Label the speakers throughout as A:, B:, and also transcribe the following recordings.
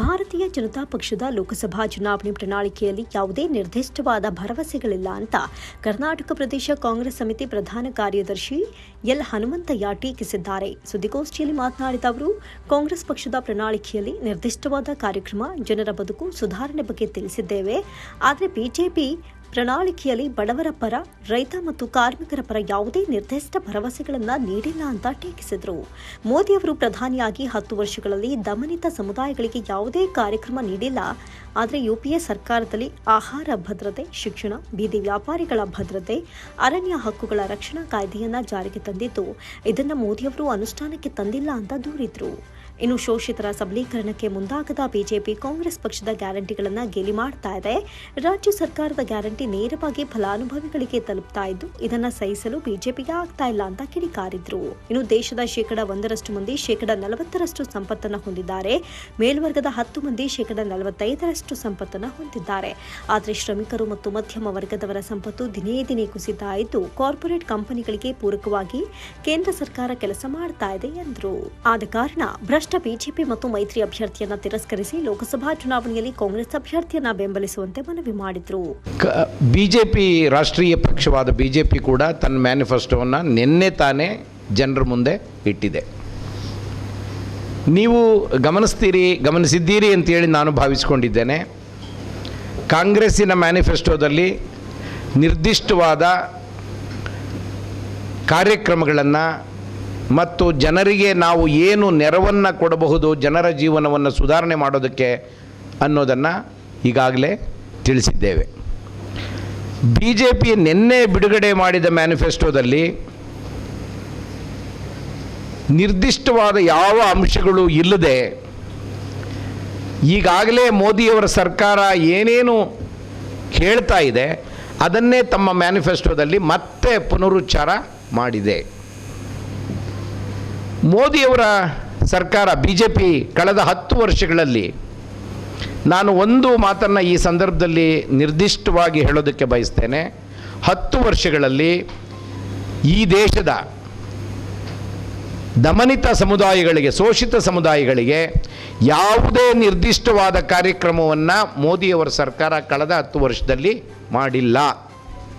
A: ಭಾರತೀಯ ಜನತಾ ಪಕ್ಷದ ಲೋಕಸಭಾ ಚುನಾವಣೆ ಪ್ರಣಾಳಿಕೆಯಲ್ಲಿ ಯಾವುದೇ ನಿರ್ದಿಷ್ಟವಾದ ಭರವಸೆಗಳಿಲ್ಲ ಅಂತ ಕರ್ನಾಟಕ ಪ್ರದೇಶ ಕಾಂಗ್ರೆಸ್ ಸಮಿತಿ ಪ್ರಧಾನ ಕಾರ್ಯದರ್ಶಿ ಎಲ್ ಹನುಮಂತಯ್ಯ ಟೀಕಿಸಿದ್ದಾರೆ. ಸುದ್ದಿಗೋಷ್ಠಿಯಲ್ಲಿ ಮಾತನಾಡಿದ ಅವರು, ಕಾಂಗ್ರೆಸ್ ಪಕ್ಷದ ಪ್ರಣಾಳಿಕೆಯಲ್ಲಿ ನಿರ್ದಿಷ್ಟವಾದ ಕಾರ್ಯಕ್ರಮ, ಜನರ ಬದುಕು ಸುಧಾರಣೆ ಬಗ್ಗೆ ತಿಳಿಸಿದ್ದೇವೆ. ಆದರೆ ಬಿಜೆಪಿ ಪ್ರಣಾಳಿಕೆಯಲ್ಲಿ ಬಡವರ ಪರ, ರೈತ ಮತ್ತು ಕಾರ್ಮಿಕರ ಪರ ಯಾವುದೇ ನಿರ್ದಿಷ್ಟ ಭರವಸೆಗಳನ್ನು ನೀಡಿಲ್ಲ ಅಂತ ಟೀಕಿಸಿದರು. ಮೋದಿ ಅವರು ಪ್ರಧಾನಿಯಾಗಿ ಹತ್ತು ವರ್ಷಗಳಲ್ಲಿ ದಮನಿತ ಸಮುದಾಯಗಳಿಗೆ ಯಾವುದೇ ಕಾರ್ಯಕ್ರಮ ನೀಡಿಲ್ಲ. ಆದರೆ ಯುಪಿಎ ಸರ್ಕಾರದಲ್ಲಿ ಆಹಾರ ಭದ್ರತೆ, ಶಿಕ್ಷಣ, ಬೀದಿ ವ್ಯಾಪಾರಿಗಳ ಭದ್ರತೆ, ಅರಣ್ಯ ಹಕ್ಕುಗಳ ರಕ್ಷಣಾ ಕಾಯ್ದೆಯನ್ನ ಜಾರಿಗೆ ತಂದಿದ್ದು ಇದನ್ನು ಮೋದಿಯವರು ಅನುಷ್ಠಾನಕ್ಕೆ ತಂದಿಲ್ಲ ಅಂತ ದೂರಿದ್ರು. ಇನ್ನು ಶೋಷಿತರ ಸಬಲೀಕರಣಕ್ಕೆ ಮುಂದಾಗದ ಬಿಜೆಪಿ ಕಾಂಗ್ರೆಸ್ ಪಕ್ಷದ ಗ್ಯಾರಂಟಿಗಳನ್ನು ಗೇಲಿ ಮಾಡ್ತಾ ಇದೆ. ರಾಜ್ಯ ಸರ್ಕಾರದ ಗ್ಯಾರಂಟಿ ನೇರವಾಗಿ ಫಲಾನುಭವಿಗಳಿಗೆ ತಲುಪ್ತಾ ಇದ್ದು, ಇದನ್ನು ಸಹಿಸಲು ಬಿಜೆಪಿಗೆ ಆಗ್ತಾ ಇಲ್ಲ ಅಂತ ಕಿಡಿಕಾರಿದ್ರು. ಇನ್ನು ದೇಶದ ಶೇಕಡ ಒಂದರಷ್ಟು ಮಂದಿ ಶೇಕಡ ನಲವತ್ತರಷ್ಟು ಸಂಪತ್ತನ್ನು ಹೊಂದಿದ್ದಾರೆ. ಮೇಲ್ವರ್ಗದ ಹತ್ತು ಮಂದಿ ಶೇಕಡ ನಲವತ್ತೈದರಷ್ಟು ಸಂಪತ್ತನ್ನು ಹೊಂದಿದ್ದಾರೆ. ಆದರೆ ಶ್ರಮಿಕರು ಮತ್ತು ಮಧ್ಯಮ ವರ್ಗದವರ ಸಂಪತ್ತು ದಿನೇ ದಿನೇ ಕುಸಿತಾ ಇದ್ದು, ಕಾರ್ಪೊರೇಟ್ ಕಂಪನಿಗಳಿಗೆ ಪೂರಕವಾಗಿ ಕೇಂದ್ರ ಸರ್ಕಾರ ಕೆಲಸ ಮಾಡ್ತಾ ಇದೆ ಎಂದರು. ಆದ ಕಾರಣ ಭ್ರಷ್ಟ ಬಿಜೆಪಿ ಮತ್ತು ಮೈತ್ರಿ ಅಭ್ಯರ್ಥಿಯನ್ನ ತಿರಸ್ಕರಿಸಿ ಲೋಕಸಭಾ ಚುನಾವಣೆಯಲ್ಲಿ ಕಾಂಗ್ರೆಸ್ ಅಭ್ಯರ್ಥಿಯನ್ನ ಬೆಂಬಲಿಸುವಂತೆ ಮನವಿ ಮಾಡಿದ್ರು.
B: ಬಿಜೆಪಿ ರಾಷ್ಟ್ರೀಯ ಪಕ್ಷವಾದ ಬಿಜೆಪಿ ಕೂಡ ತನ್ನ ಮ್ಯಾನಿಫೆಸ್ಟೋವನ್ನು ನಿನ್ನೆ ತಾನೇ ಜನರ ಮುಂದೆ ಇಟ್ಟಿದೆ. ನೀವು ಗಮನಿಸ್ತೀರಿ, ಗಮನಿಸಿದ್ದೀರಿ ಅಂತೇಳಿ ನಾನು ಭಾವಿಸ್ಕೊಂಡಿದ್ದೇನೆ. ಕಾಂಗ್ರೆಸ್ಸಿನ ಮ್ಯಾನಿಫೆಸ್ಟೋದಲ್ಲಿ ನಿರ್ದಿಷ್ಟವಾದ ಕಾರ್ಯಕ್ರಮಗಳನ್ನು ಮತ್ತು ಜನರಿಗೆ ನಾವು ಏನು ನೆರವನ್ನು ಕೊಡಬಹುದು, ಜನರ ಜೀವನವನ್ನು ಸುಧಾರಣೆ ಮಾಡೋದಕ್ಕೆ ಅನ್ನೋದನ್ನು ಈಗಾಗಲೇ ತಿಳಿಸಿದ್ದೇವೆ. ಬಿ ಜೆ ಪಿ ನಿನ್ನೆ ಬಿಡುಗಡೆ ಮಾಡಿದ ಮ್ಯಾನಿಫೆಸ್ಟೋದಲ್ಲಿ ನಿರ್ದಿಷ್ಟವಾದ ಯಾವ ಅಂಶಗಳು ಇಲ್ಲದೆ ಈಗಾಗಲೇ ಮೋದಿಯವರ ಸರ್ಕಾರ ಏನೇನು ಹೇಳ್ತಾ ಇದೆ, ಅದನ್ನೇ ತಮ್ಮ ಮ್ಯಾನಿಫೆಸ್ಟೋದಲ್ಲಿ ಮತ್ತೆ ಪುನರುಚ್ಚಾರ ಮಾಡಿದೆ. ಮೋದಿಯವರ ಸರ್ಕಾರ ಬಿ ಜೆ ಪಿ ಕಳೆದ ಹತ್ತು ವರ್ಷಗಳಲ್ಲಿ ನಾನು ಒಂದು ಮಾತನ್ನು ಈ ಸಂದರ್ಭದಲ್ಲಿ ನಿರ್ದಿಷ್ಟವಾಗಿ ಹೇಳೋದಕ್ಕೆ ಬಯಸ್ತೇನೆ. ಹತ್ತು ವರ್ಷಗಳಲ್ಲಿ ಈ ದೇಶದ ದಮನಿತ ಸಮುದಾಯಗಳಿಗೆ, ಶೋಷಿತ ಸಮುದಾಯಗಳಿಗೆ ಯಾವುದೇ ನಿರ್ದಿಷ್ಟವಾದ ಕಾರ್ಯಕ್ರಮವನ್ನು ಮೋದಿಯವರ ಸರ್ಕಾರ ಕಳೆದ ಹತ್ತು ವರ್ಷದಲ್ಲಿ ಮಾಡಿಲ್ಲ.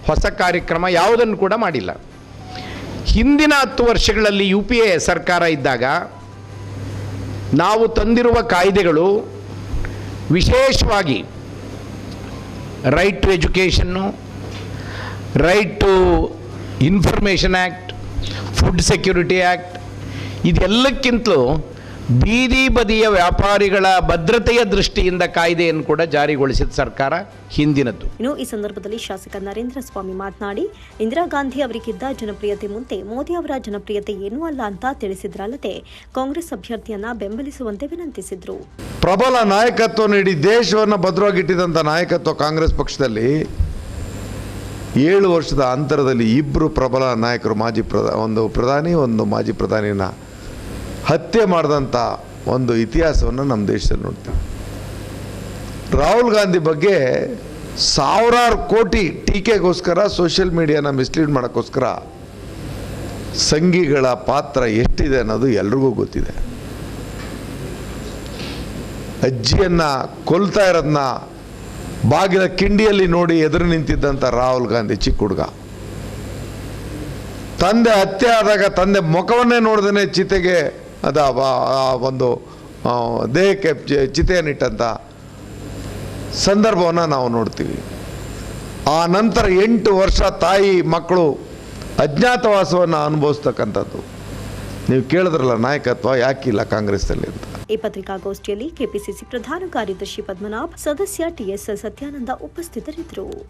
B: ಹೊಸ ಕಾರ್ಯಕ್ರಮ ಯಾವುದನ್ನು ಕೂಡ ಮಾಡಿಲ್ಲ. ಹಿಂದಿನ ಹತ್ತು ವರ್ಷಗಳಲ್ಲಿ ಯು ಪಿ ಎ ಸರ್ಕಾರ ಇದ್ದಾಗ ನಾವು ತಂದಿರುವ ಕಾಯ್ದೆಗಳು ವಿಶೇಷವಾಗಿ right to education right to information act food security act ಇದೆಲ್ಲಕ್ಕಿಂತಲೂ ಬೀದಿ ಬದಿಯ ವ್ಯಾಪಾರಿಗಳ ಭದ್ರತೆಯ ದೃಷ್ಟಿಯಿಂದ ಕಾಯ್ದೆಯನ್ನು ಕೂಡ ಜಾರಿಗೊಳಿಸಿದ ಸರ್ಕಾರ ಹಿಂದಿನದ್ದು.
A: ಇನ್ನು ಈ ಸಂದರ್ಭದಲ್ಲಿ ಶಾಸಕ ನರೇಂದ್ರ ಸ್ವಾಮಿ ಮಾತನಾಡಿ ಇಂದಿರಾ ಗಾಂಧಿ ಅವರಿಗಿದ್ದ ಜನಪ್ರಿಯತೆ ಮುಂದೆ ಮೋದಿ ಅವರ ಜನಪ್ರಿಯತೆ ಏನೂ ಅಲ್ಲ ಅಂತ ತಿಳಿಸಿದ್ರಲ್ಲದೆ ಕಾಂಗ್ರೆಸ್ ಅಭ್ಯರ್ಥಿಯನ್ನ ಬೆಂಬಲಿಸುವಂತೆ ವಿನಂತಿಸಿದ್ರು.
C: ಪ್ರಬಲ ನಾಯಕತ್ವ ನೀಡಿ ದೇಶವನ್ನು ಭದ್ರವಾಗಿಟ್ಟಿದಂಥ ನಾಯಕತ್ವ ಕಾಂಗ್ರೆಸ್ ಪಕ್ಷದಲ್ಲಿ ಏಳು ವರ್ಷದ ಅಂತರದಲ್ಲಿ ಇಬ್ಬರು ಪ್ರಬಲ ನಾಯಕರು ಮಾಜಿ ಪ್ರಧಾ ಒಂದು ಪ್ರಧಾನಿ ಒಂದು ಮಾಜಿ ಪ್ರಧಾನಿನ ಹತ್ಯೆ ಮಾಡಿದಂಥ ಒಂದು ಇತಿಹಾಸವನ್ನು ನಮ್ಮ ದೇಶದಲ್ಲಿ ನೋಡ್ತೀವಿ. ರಾಹುಲ್ ಗಾಂಧಿ ಬಗ್ಗೆ ಸಾವಿರಾರು ಕೋಟಿ ಟೀಕೆಗೋಸ್ಕರ ಸೋಷಿಯಲ್ ಮೀಡಿಯಾನ ಮಿಸ್ಲೀಡ್ ಮಾಡೋಕ್ಕೋಸ್ಕರ ಸಂಘಿಗಳ ಪಾತ್ರ ಎಷ್ಟಿದೆ ಅನ್ನೋದು ಎಲ್ರಿಗೂ ಗೊತ್ತಿದೆ. ಅಜ್ಜಿಯನ್ನು ಕೊಲ್ತಾ ಇರೋದನ್ನ ಬಾಗಿಲ ಕಿಂಡಿಯಲ್ಲಿ ನೋಡಿ ಎದುರು ನಿಂತಿದ್ದಂಥ ರಾಹುಲ್ ಗಾಂಧಿ ಚಿಕ್ಕ ಹುಡುಗ. ತಂದೆ ಹತ್ಯೆ ಆದಾಗ ತಂದೆ ಮುಖವನ್ನೇ ನೋಡ್ದೇ ಚಿತೆಗೆ ಅದ ಒಂದು ದೇಹಕ್ಕೆ ಚಿತೆಯನ್ನಿಟ್ಟಂಥ ಸಂದರ್ಭವನ್ನು ನಾವು ನೋಡ್ತೀವಿ. ಆ ನಂತರ ಎಂಟು ವರ್ಷ ತಾಯಿ, ಮಕ್ಕಳು ಅಜ್ಞಾತವಾಸವನ್ನು ಅನುಭವಿಸ್ತಕ್ಕಂಥದ್ದು. ನೀವು ಕೇಳಿದ್ರಲ್ಲ ನಾಯಕತ್ವ ಯಾಕಿಲ್ಲ ಕಾಂಗ್ರೆಸ್ನಲ್ಲಿ ಅಂತ.
A: ಈ ಪತ್ರಿಕಾಗೋಷ್ಠಿಯಲ್ಲಿ ಕೆಪಿಸಿಸಿ ಪ್ರಧಾನ ಕಾರ್ಯದರ್ಶಿ ಪದ್ಮನಾಭ್, ಸದಸ್ಯ ಟಿಎಸ್ ಸತ್ಯಾನಂದ ಉಪಸ್ಥಿತರಿದ್ದರು.